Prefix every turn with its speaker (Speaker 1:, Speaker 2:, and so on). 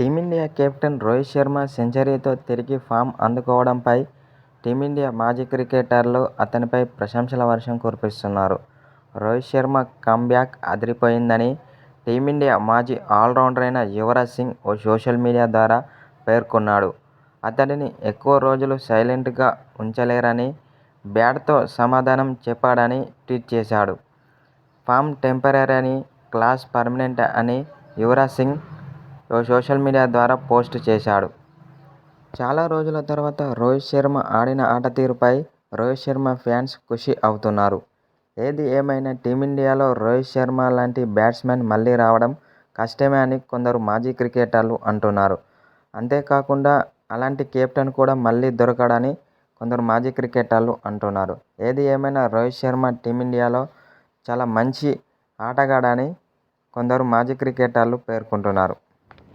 Speaker 1: Team India captain Rohit Sharma సెంచరీతో తిరిగి form అందుకోవడంపై team India మాజీ క్రికెటర్లు అతనిపై ప్రశంసల వర్షం కురిపిస్తున్నారు. రోహిత్ శర్మ కమ్బ్యాక్ అదిరిపోయిందని టీమిండియా మాజీ ఆల్రౌండర్ అయిన యువరాజ్ సింగ్ ఓ సోషల్ మీడియా ద్వారా పేర్కొన్నాడు. అతడిని ఎక్కువ రోజులు సైలెంట్గా ఉంచలేరని, బ్యాట్తో సమాధానం చెప్పాడని ట్వీట్ చేశాడు. ఫామ్ టెంపరీ అని, క్లాస్ పర్మనెంట్ అని యువరాజ్ సింగ్ సోషల్ మీడియా ద్వారా పోస్ట్ చేశాడు. చాలా రోజుల తర్వాత రోహిత్ శర్మ ఆడిన ఆట తీరుపై రోహిత్ శర్మ ఫ్యాన్స్ ఖుషి అవుతున్నారు. ఏది ఏమైనా టీమిండియాలో రోహిత్ శర్మ లాంటి బ్యాట్స్మెన్ మళ్ళీ రావడం కష్టమే అని కొందరు మాజీ క్రికెటర్లు అంటున్నారు. అంతేకాకుండా అలాంటి కెప్టెన్ కూడా మళ్ళీ దొరకడని కొందరు మాజీ క్రికెటర్లు అంటున్నారు. ఏది ఏమైనా రోహిత్ శర్మ టీమిండియాలో చాలా మంచి ఆటగాడని కొందరు మాజీ క్రికెటర్లు పేర్కొంటున్నారు.